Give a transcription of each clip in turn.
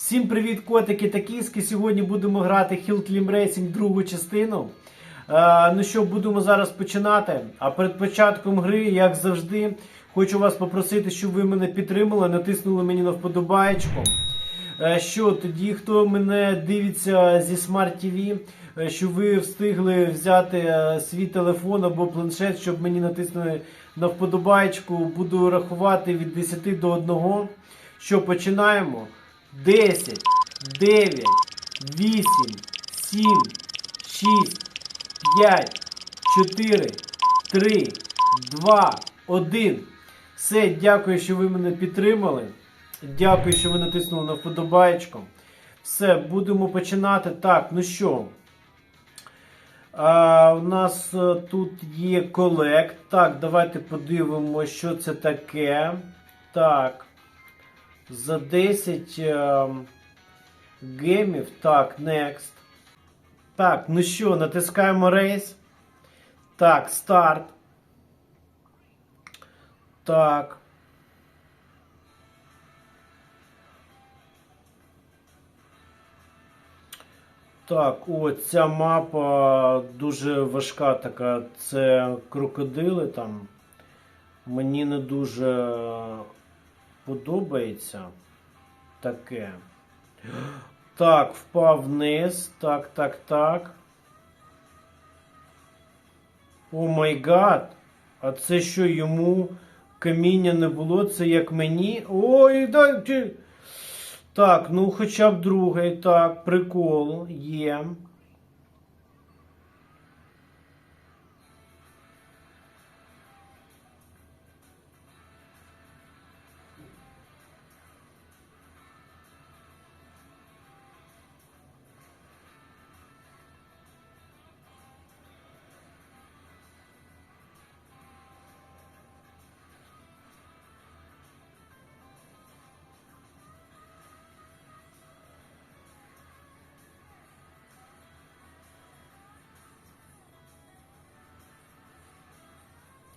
Всім привіт, котики та кіски. Сьогодні будемо грати Hill Climb Racing другу частину. Е, ну що, будемо зараз починати. А перед початком гри, як завжди, хочу вас попросити, щоб ви мене підтримали, натиснули мені на вподобаєчку. Е, Що тоді, хто мене дивиться зі Smart TV, е, щоб ви встигли взяти е, свій телефон або планшет, щоб мені натиснули на вподобаєчку, буду рахувати від 10 до 1. Що починаємо? 10, 9, 8, 7, 6, 5, 4, 3, 2, 1. Все, дякую, що ви мене підтримали. Дякую, що ви натиснули на вподобаєчку. Все, будемо починати. Так, ну що. А, у нас е, тут є колект. Так, давайте подивимося, що це таке. Так. За 10 е, гемів. Так, next. Так, ну що, натискаємо рейс. Так, старт. Так. Так, о, ця мапа дуже важка така. Це крокодили там. Мені не дуже подобається таке. Так, впав вниз. Так, так, так. О май гад. А це що йому каміння не було? Це як мені. Ой, дайте. Так, ну хоча б другий. Так, прикол є.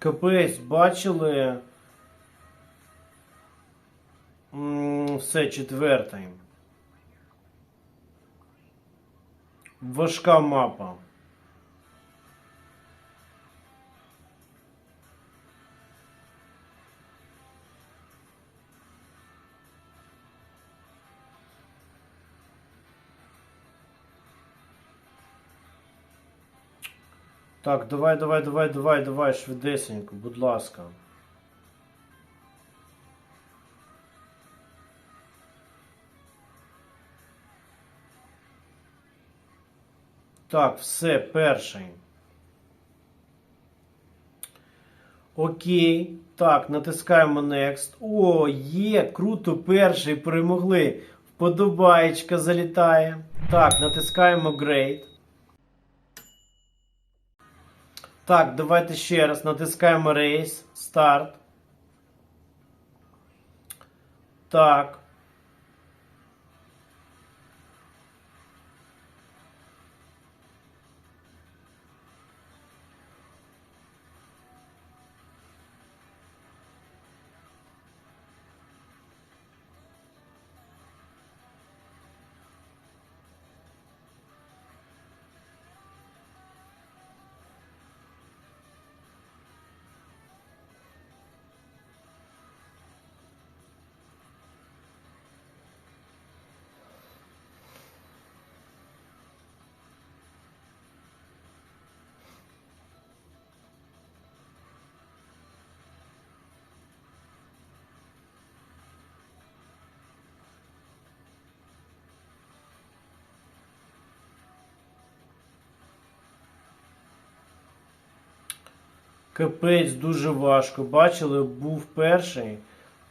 Капець, бачили. Все, четвертий. Важка мапа. Так, давай, давай, давай, давай, давай, швидесенько, будь ласка. Так, все, перший. Окей. Так, натискаємо Next. О, є, круто, перший перемогли. Вподобаєчка залітає. Так, натискаємо Great. Так, давайте ще раз натискаємо рейс. Старт. Так. Капець дуже важко. Бачили, був перший,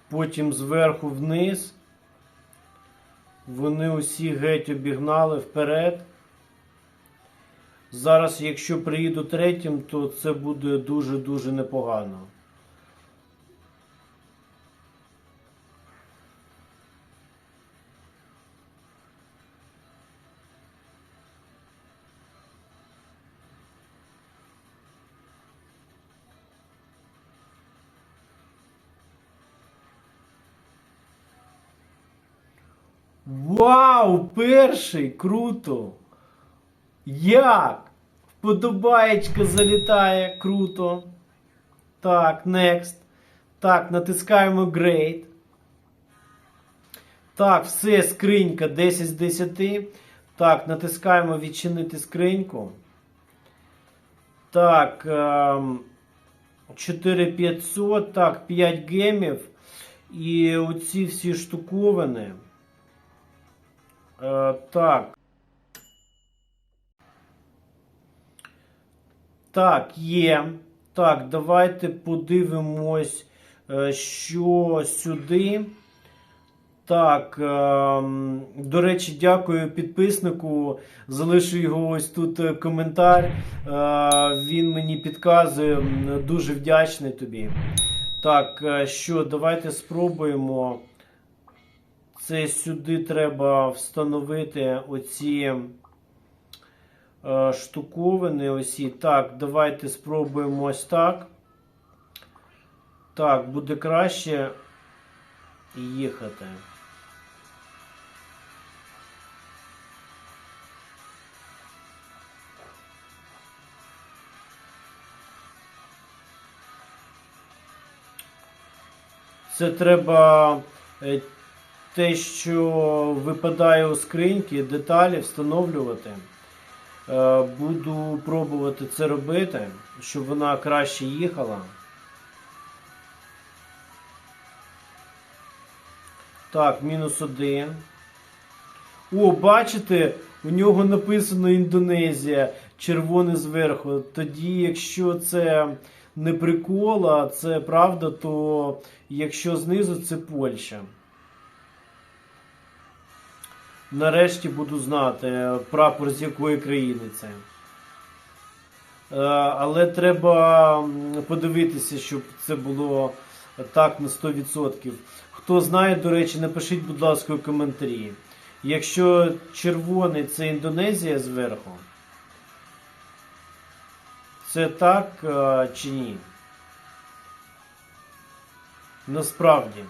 потім зверху вниз. Вони усі геть обігнали вперед. Зараз, якщо приїду третім, то це буде дуже-дуже непогано. Перший! Круто! Як? Вподобаєчка залітає, круто. Так, next. Так, натискаємо Great. Так, все, скринька 10 з 10. Так, натискаємо відчинити скриньку. Так, ем, 4500, так, 5 гемів. І оці всі штуковини. Е, так. Так, є. Так, давайте подивимось, е, що сюди. Так, ем, до речі, дякую підписнику. Залишу його ось тут е, коментар. Е, він мені підказує. Дуже вдячний тобі. Так, що, давайте спробуємо. Це сюди треба встановити оці е, штуковини. Осі. Так, давайте спробуємо ось так. Так, буде краще їхати. Це треба е, те, що випадає у скриньки, деталі встановлювати. Е, Буду пробувати це робити, щоб вона краще їхала. Так, мінус один. О, бачите, у нього написано Індонезія, червоне зверху. Тоді, якщо це не прикол, а це правда, то якщо знизу це Польща. Нарешті буду знати, прапор з якої країни це. Е, Але треба подивитися, щоб це було так на 100%. Хто знає, до речі, напишіть, будь ласка, у коментарі. Якщо червоний це Індонезія зверху, це так е, чи ні? Насправді.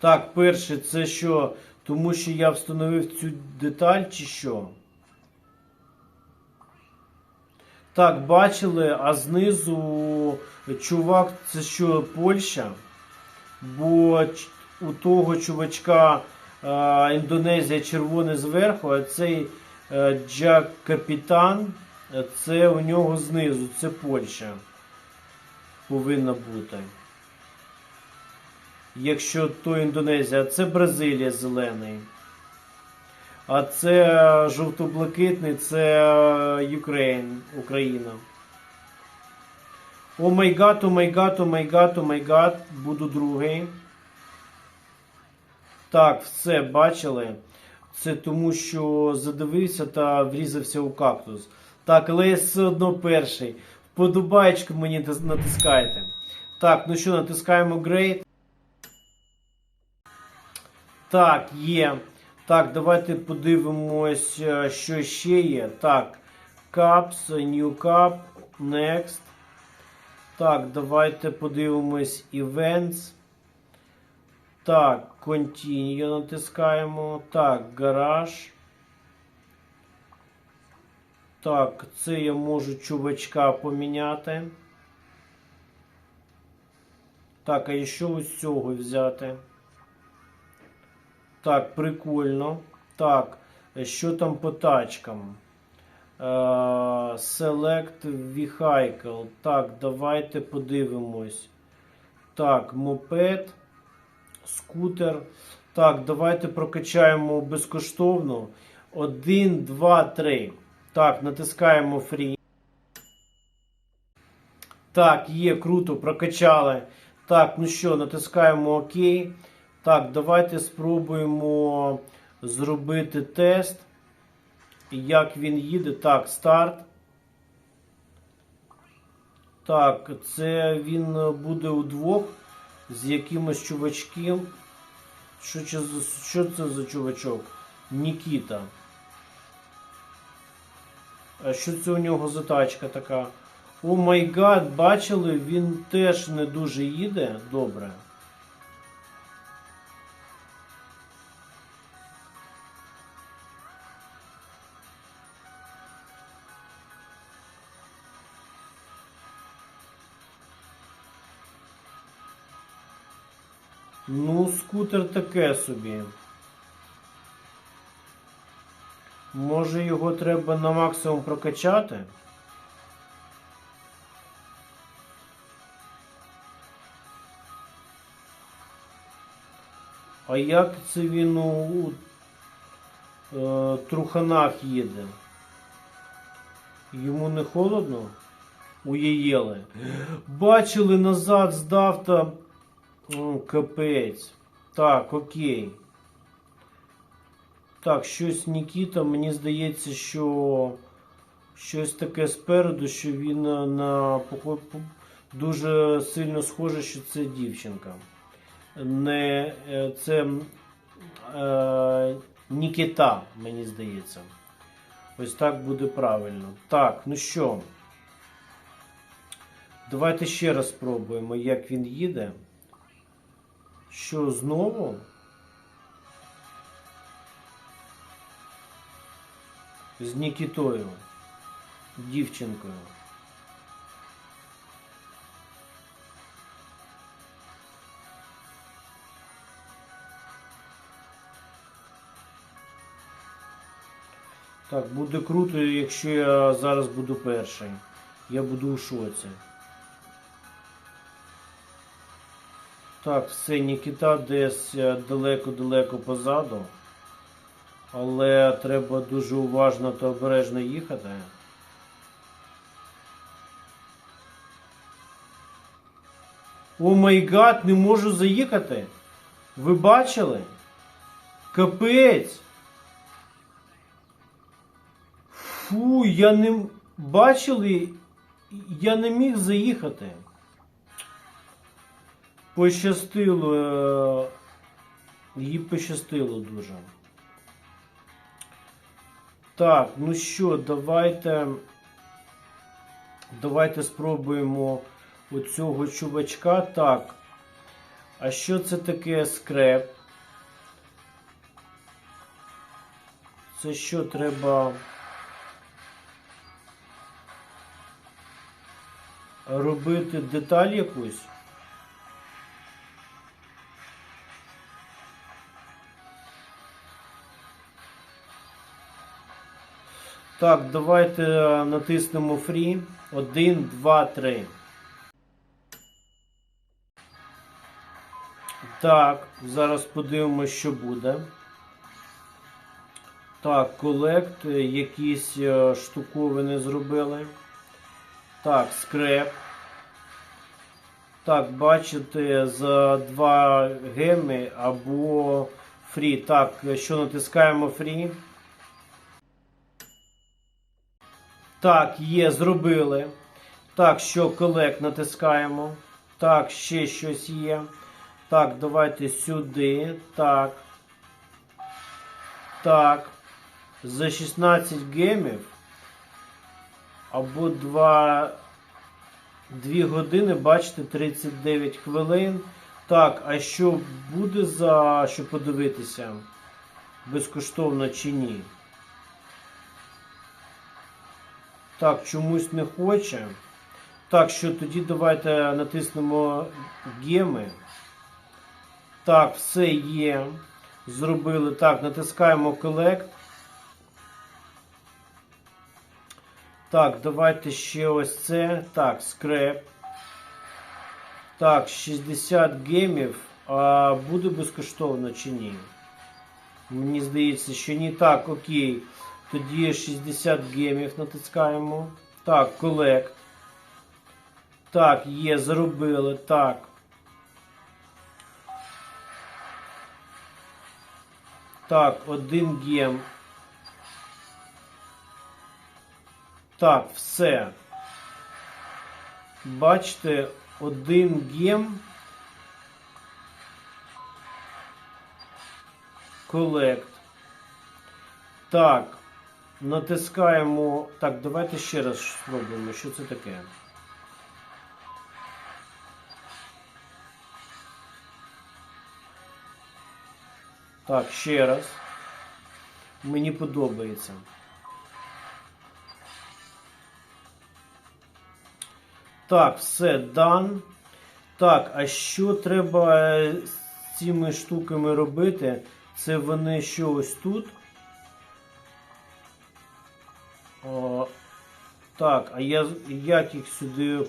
Так, перше, це що? Тому що я встановив цю деталь чи що? Так, бачили, а знизу чувак, це що, Польща? Бо у того чувачка е, Індонезія червоне зверху, а цей е, Джак Капітан, це у нього знизу, це Польща. Повинна бути. Якщо то Індонезія, це Бразилія зелений. А це е, жовто-блакитний, це е, Юкрейн, Україна. О май гад, о май гад, о май гад, о май гад, буду другий. Так, все, бачили. Це тому, що задивився та врізався у кактус. Так, але я все одно перший. Вподобаєчку мені тис- натискайте. Так, ну що, натискаємо Great. Так, є. Так, давайте подивимось, е, що ще є. Так, Caps, New Cup, Next. Так, давайте подивимось Events. Так, Continue натискаємо. Так, гараж. Так, це я можу чувачка поміняти. Так, а що ось цього взяти? Так, прикольно. Так, що там по тачкам? Е, Select Vehicle. Так, давайте подивимось. Так, мопед, скутер. Так, давайте прокачаємо безкоштовно. 1, 2, 3. Так, натискаємо Free. Так, є, круто, прокачали. Так, ну що, натискаємо ОК. Так, давайте спробуємо зробити тест. Як він їде. Так, старт. Так, це він буде удвох з якимось чувачком. Що, це що це за чувачок? Нікіта. А що це у нього за тачка така? О май гад, бачили, він теж не дуже їде. Добре. Скутер таке собі. Може його треба на максимум прокачати? А як це він у е, труханах їде? Йому не холодно? У Єєли. Бачили назад, здав та О, капець. Так, окей. Так, щось Нікіта, мені здається, що щось таке спереду, що він на, на дуже сильно схоже, що це дівчинка. Не е, це е, Нікіта, мені здається. Ось так буде правильно. Так, ну що. Давайте ще раз спробуємо, як він їде. Що знову? З Нікітою, дівчинкою. Так, буде круто, якщо я зараз буду перший. Я буду у шоці. Так, все, Нікіта десь далеко-далеко позаду. Але треба дуже уважно та обережно їхати. О май гад, не можу заїхати. Ви бачили? Капець. Фу, я не бачили, я не міг заїхати. Пощастило. е, Їй пощастило дуже. Так, ну що, давайте. Давайте спробуємо оцього чувачка. Так. А що це таке скреп? Це що треба робити деталь якусь? Так, давайте е, натиснемо Free. Один, два, три. Так, зараз подивимося, що буде. Так, колект, е, якісь е, штуковини зробили. Так, скреп. Так, бачите, за два геми або фрі. Так, що натискаємо фрі. Так, є, зробили. Так, що колект натискаємо. Так, ще щось є. Так, давайте сюди. Так. Так. За 16 гемів. Або 2, 2 години, бачите, 39 хвилин. Так, а що буде за що подивитися? Безкоштовно чи ні? Так, чомусь не хоче. Так, що тоді давайте натиснемо геми. Так, все є. Зробили. Так, натискаємо Collect. Так, давайте ще ось це. Так, скреп. Так, 60 гемів. А буде безкоштовно чи ні? Мені здається, що ні. Так, окей. Тоді 60 гемів натискаємо. Так, колект. Так, є, заробили. Так. Так, один гем. Так, все. Бачите, один гем. Колект. Так. Натискаємо. Так, давайте ще раз спробуємо, що це таке. Так, ще раз. Мені подобається. Так, все, дан. Так, а що треба з цими штуками робити? Це вони що ось тут. Так, а я як їх сюди.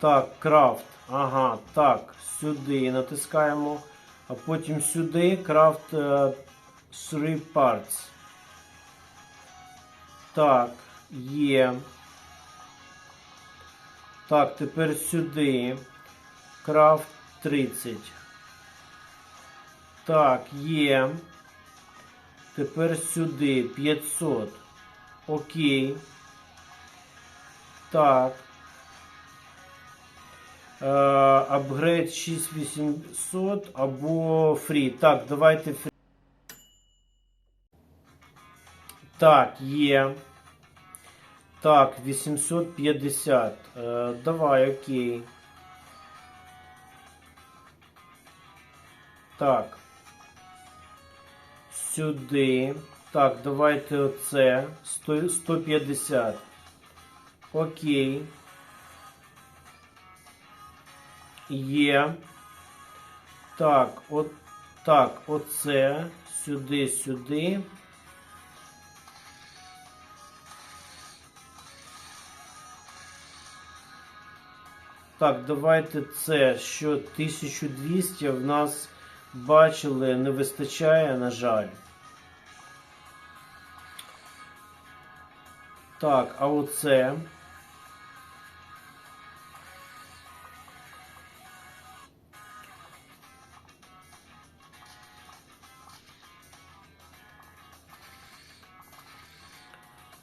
Так, крафт. Ага, так, сюди натискаємо. А потім сюди крафт е, three parts. Так, є. Так, тепер сюди. Крафт 30. Так, є. Тепер сюди 500. Окей. Так. Е, Апгрейд 6800 або фрі. Так, давайте фрі. Так, є. Так, 850. Е, давай, окей. Так. Сюди. Так, давайте оце. 100, 150. Окей. Є. Так, от так, оце. Сюди, сюди. Так, давайте це, що 1200 в нас бачили, не вистачає, на жаль. Так, а оце.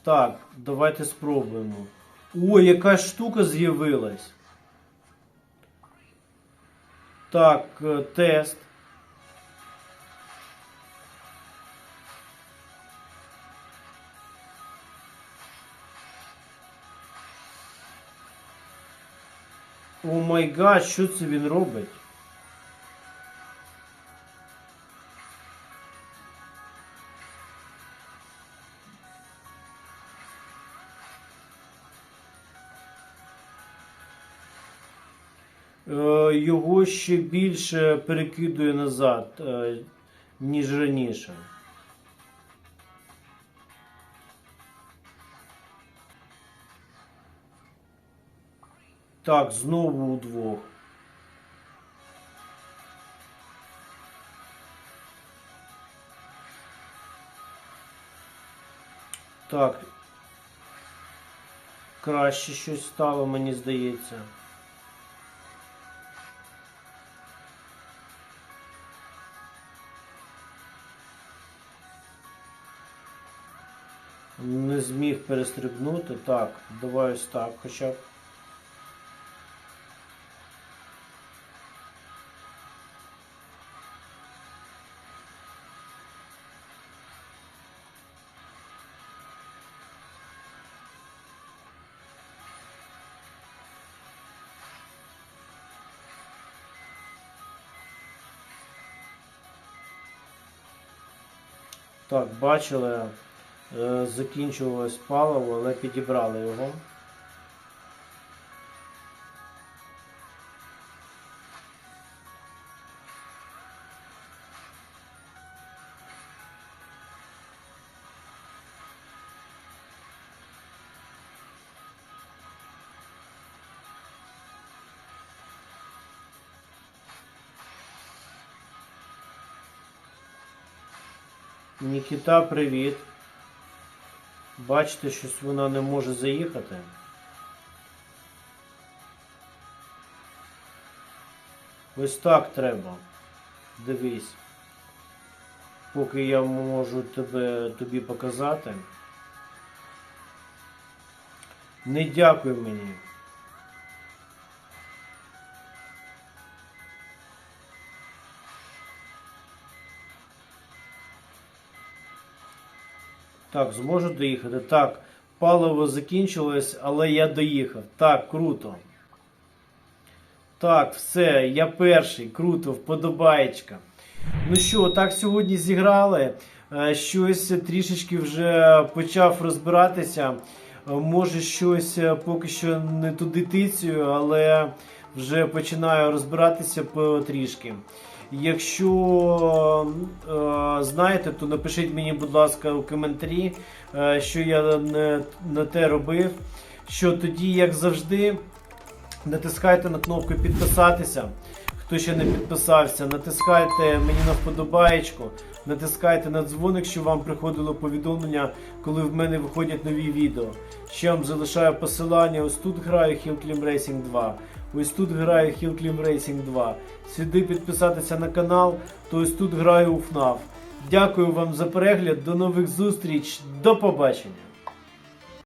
Так, давайте спробуємо. О, яка штука з'явилась. Так, е, тест. О май гад, що це він робить? Е, Його ще більше перекидує назад, е, ніж раніше. Так, знову удвох. Так. Краще щось стало, мені здається. Не зміг перестрибнути. Так, давай ось так хоча б. Так, бачили, е, закінчувалось паливо, але підібрали його. Нікіта, привіт. Бачите, щось вона не може заїхати. Ось так треба. Дивись. Поки я можу тебе, тобі показати. Не дякуй мені. Так, зможу доїхати. Так, паливо закінчилось, але я доїхав. Так, круто. Так, все, я перший, круто, вподобаєчка. Ну що, так сьогодні зіграли. Е, Щось трішечки вже почав розбиратися. Е, Може, щось е, поки що не туди тицюю, але вже починаю розбиратися потрішки. Якщо е, знаєте, то напишіть мені, будь ласка, у коментарі, е, що я не, не те робив. Що тоді, як завжди, натискайте на кнопку підписатися. Хто ще не підписався, натискайте мені на вподобаєчку, натискайте на дзвоник, щоб вам приходило повідомлення, коли в мене виходять нові відео. Ще вам залишаю посилання. Ось тут граю Hill Climb Racing 2. Ось тут граю Hill Climb Racing 2. Сюди підписатися на канал, то ось тут граю у FNAF. Дякую вам за перегляд, до нових зустріч, до побачення!